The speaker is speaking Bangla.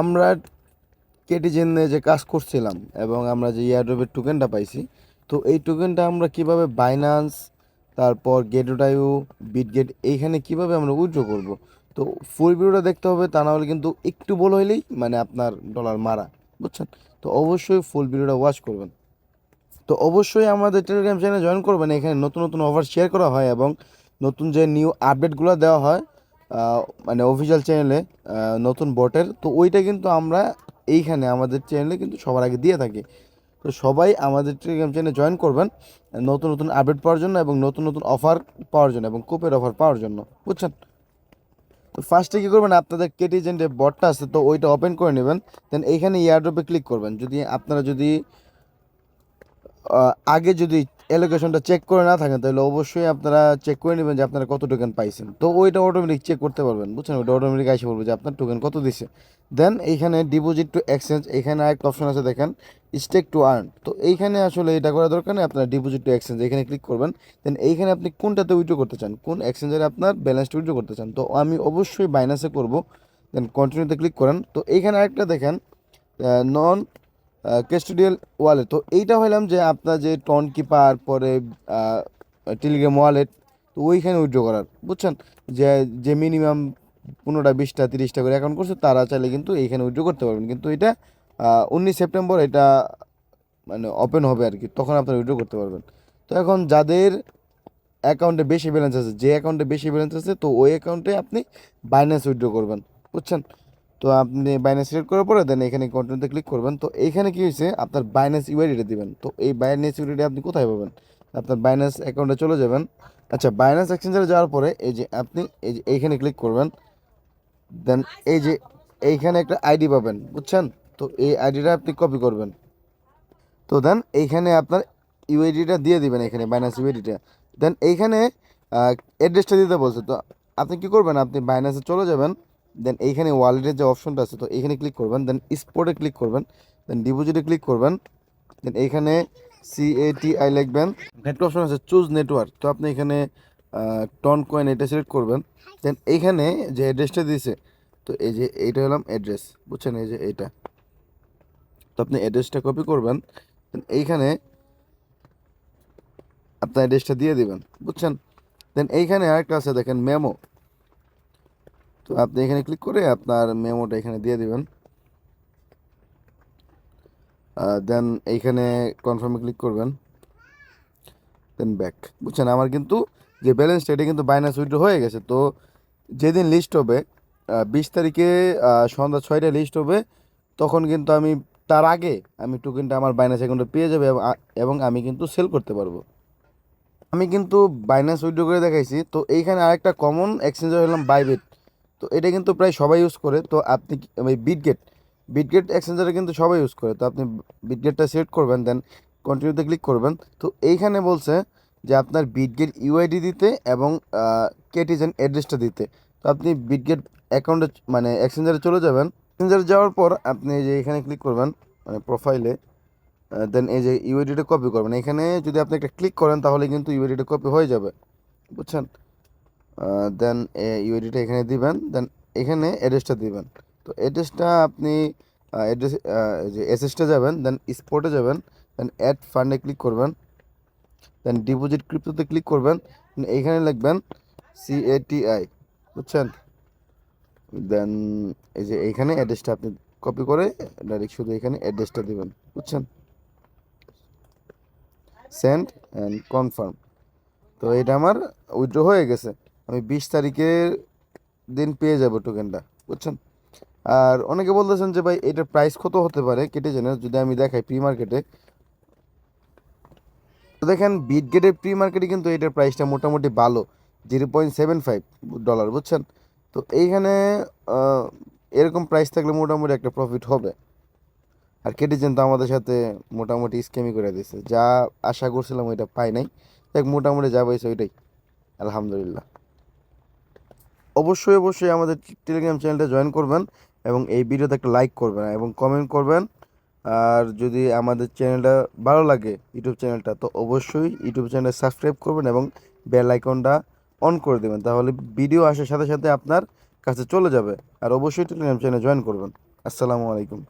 আমরা কেটিজেনে যে কাজ করছিলাম এবং আমরা যে ইয়ারড্রপের টোকেনটা পাইছি, তো এই টোকেনটা আমরা কীভাবে বাইনান্স তারপর গেটোটাইউ বিটগেট এইখানে কীভাবে আমরা উইথড্র করব? তো ফুল ভিডিওটা দেখতে হবে, তা না হলে কিন্তু একটু বল হইলেই মানে আপনার ডলার মারা, বুঝছেন? তো অবশ্যই ফুল ভিডিওটা ওয়াচ করবেন। তো অবশ্যই আমাদের টেলিগ্রাম চ্যানেলে জয়েন করবেন, এখানে নতুন নতুন অফার শেয়ার করা হয় এবং নতুন যে নিউ আপডেটগুলো দেওয়া হয় মানে অফিসিয়াল চ্যানেলে নতুন বটের। তো ওইটা কিন্তু আমরা এইখানে আমাদের চ্যানেলে কিন্তু সবার আগে দিয়ে থাকি। তো সবাই আমাদের টেলিগ্রাম চ্যানেলে জয়েন করবেন, নতুন নতুন আপডেট পাওয়ার জন্য এবং নতুন নতুন অফার পাওয়ার জন্য এবং কুপের অফার পাওয়ার জন্য। বুঝছেন? তো ফার্স্টে কী করবেন? আপনাদের কেটিজেন যে বটটা আছে, তো ওইটা ওপেন করে নেবেন। দেন এইখানে ইয়ারড্রপে ক্লিক করবেন। যদি আপনারা যদি আগে যদি অ্যালোকেশনটা চেক করে না থাকেন, তাহলে অবশ্যই আপনারা চেক করে নেবেন যে আপনারা কত টোকেন পাইছেন। তো ওইটা অটোমেটিক চেক করতে পারবেন, বুঝছেন? ওইটা অটোমেটিক এসে বলবে যে আপনার টোকেন কত দিছে। দেন এইখানে ডিপোজিট টু এক্সচেঞ্জ এখানে আরেকটা অপশন আছে দেখেন স্টেক টু আর্ন তো এইখানে আসলে এটা করা দরকার নেই, আপনার ডিপোজিট টু এক্সচেঞ্জ এখানে ক্লিক করবেন। দেন এইখানে আপনি কোনটাতে উইথড্র করতে চান? কোন এক্সচেঞ্জারে আপনার ব্যালেন্সটা উইথড্র করতে চান? তো আমি অবশ্যই বাইনাসে করব। দেন কন্টিনিউতে ক্লিক করেন। তো এইখানে আরেকটা দেখেন নন কেস্টোডিয়াল ওয়ালেট তো এইটা হইলাম যে আপনার যে টন কিপার পরে টেলিগ্রাম ওয়ালেট তো ওইখানে উইথড্র করার, বুঝছেন? যে যে মিনিমাম পনেরোটা, বিশটা, তিরিশটা করে অ্যাকাউন্ট করছে, তারা চাইলে কিন্তু এইখানে উইথড্র করতে পারবেন। কিন্তু এটা উনিশ সেপ্টেম্বর এটা মানে ওপেন হবে আর কি, তখন আপনারা উইথড্র করতে পারবেন। তো এখন যাদের অ্যাকাউন্টে বেশি ব্যালেন্স আছে, যে অ্যাকাউন্টে বেশি ব্যালেন্স আছে, তো ওই অ্যাকাউন্টে আপনি বাইন্যান্স উইথড্র করবেন, বুঝছেন? তো আপনি বাইন্যান্স সিলেক্ট করার পরে দেন এখানে কন্টিনিউতে ক্লিক করবেন। তো এইখানে কি হয়েছে? আপনার বাইন্যান্স ইউআইডিটা দিবেন। তো এই বাইন্যান্স ইউআইডি আপনি কোথায় পাবেন? আপনার বাইন্যান্স অ্যাকাউন্টে চলে যাবেন। আচ্ছা বাইন্যান্স এক্সচেঞ্জারে যাওয়ার পরে এই যে আপনি এই যে এইখানে ক্লিক করবেন। দেন এই যে এইখানে একটা আইডি পাবেন, বুঝছেন? তো এই আইডিটা আপনি কপি করবেন। তো দেন এইখানে আপনার ইউআইডিটা দিয়ে দিবেন এখানে বাইন্যান্স ইউআইডিটা দেন এইখানে অ্যাড্রেসটা দিতে বলছে। তো আপনি কি করবেন? আপনি বাইন্যান্সে চলে যাবেন। দেন এইখানে ওয়ালেটের যে অপশনটা আছে, তো এইখানে ক্লিক করবেন দেন স্পোর্টে ক্লিক করবেন দেন ডিপোজিটে ক্লিক করবেন দেন এইখানে সিএটিআই লিখবেন। একটা অপশন আছে চুজ নেটওয়ার্ক তো আপনি এখানে টন কয়েন এটা সিলেক্ট করবেন। দেন এইখানে যে অ্যাড্রেসটা দিয়েছে, তো এই যে এইটা হলাম অ্যাড্রেস বুঝছেন? এই যে এইটা। তো আপনি অ্যাড্রেসটা কপি করবেন দেন এইখানে আপনার অ্যাড্রেসটা দিয়ে দিবেন, বুঝছেন? দেন এইখানে আরেকটা আছে, দেখেন মেমো তো আপনি এখানে ক্লিক করে আপনার মেমোটা এখানে দিয়ে দিবেন। দেন এইখানে কনফার্মে ক্লিক করবেন। দেন ব্যাক বুঝছেন? আমার কিন্তু যে ব্যালেন্সটা এটা কিন্তু বাইনাস উইথড্র হয়ে গেছে। তো যেদিন লিস্ট হবে বিশ তারিখে সন্ধ্যা ছয়টায় লিস্ট হবে, তখন কিন্তু আমি, তার আগে আমি টোকেনটা আমার বাইনাস অ্যাকাউন্টে পেয়ে যাবে এবং আমি কিন্তু সেল করতে পারব। আমি কিন্তু বাইনাস উইথড্র করে দেখাইছি। তো এইখানে আরেকটা কমন এক্সচেঞ্জার হলাম বাইবিট তো এটা কিন্তু প্রায় সবাই ইউজ করে। তো আপনি ওই বিটগেট বিটগেট এক্সচেঞ্জারে কিন্তু সবাই ইউজ করে। তো আপনি বিটগেটটা সিলেক্ট করবেন দেন কন্টিনিউতে ক্লিক করবেন। তো এইখানে বলছে যে আপনার বিটগেট ইউআইডি দিতে এবং কেটিজেন অ্যাড্রেসটা দিতে। তো আপনি বিটগেট অ্যাকাউন্টে মানে এক্সচেঞ্জারে চলে যাবেন। এক্সচেঞ্জারে যাওয়ার পর আপনি যে এখানে ক্লিক করবেন মানে প্রোফাইলে দেন এই যে ইউআইডিটা কপি করবেন। এখানে যদি আপনি একটা ক্লিক করেন, তাহলে কিন্তু ইউআইডিটা কপি হয়ে যাবে। বুঝছেন? দেন ইউআইডিটা এখানে দিবেন দেন এখানে অ্যাড্রেসটা দিবেন। তো অ্যাড্রেসটা আপনি অ্যাড্রেস যে এসএসটা যাবেন দেন স্পটে যাবেন দেন অ্যাড ফান্ডে ক্লিক করবেন দেন ডিপোজিট ক্রিপ্টোতে ক্লিক করবেন এইখানে লিখবেন সিএটিআই বুঝছেন? দেন এই যে এইখানে অ্যাড্রেসটা আপনি কপি করে ডাইরেক্ট শুধু এখানে অ্যাড্রেসটা দিবেন, বুঝছেন? সেন্ড অ্যান্ড কনফার্ম তো এটা আমার উইথড্র হয়ে গেছে। আমি বিশ তারিখের দিন পেয়ে যাব টোকেনটা বুঝছেন? আর অনেকে বলতেছেন যে ভাই, এটার প্রাইস কত হতে পারে? কেটে জেনে যদি আমি দেখাই প্রি মার্কেটে দেখেন বিট গেটের প্রি মার্কেটে কিন্তু এটার প্রাইসটা মোটামুটি ভালো zero point seven five dollar বুঝছেন? তো এইখানে এরকম প্রাইস থাকলে মোটামুটি একটা প্রফিট হবে। আর কেটিজেন তো আমাদের সাথে মোটামুটি স্ক্যামই করে দিয়েছে যা আশা করছিলাম ওইটা পাই নাই। দেখ মোটামুটি যা পাইছে ওইটাই। আলহামদুলিল্লাহ। অবশ্যই অবশ্যই আমাদের টেলিগ্রাম চ্যানেলটা জয়েন করবেন এবং এই ভিডিওতে একটা লাইক করবেন এবং কমেন্ট করবেন। আর যদি আমাদের চ্যানেলটা ভালো লাগে ইউটিউব চ্যানেলটা তো অবশ্যই ইউটিউব চ্যানেলটা সাবস্ক্রাইব করবেন এবং বেল আইকনটা অন করে দেবেন। তাহলে ভিডিও আসার সাথে সাথে আপনার কাছে চলে যাবে। আর অবশ্যই টেলিগ্রাম চ্যানেল জয়েন করবেন। আসসালামু আলাইকুম।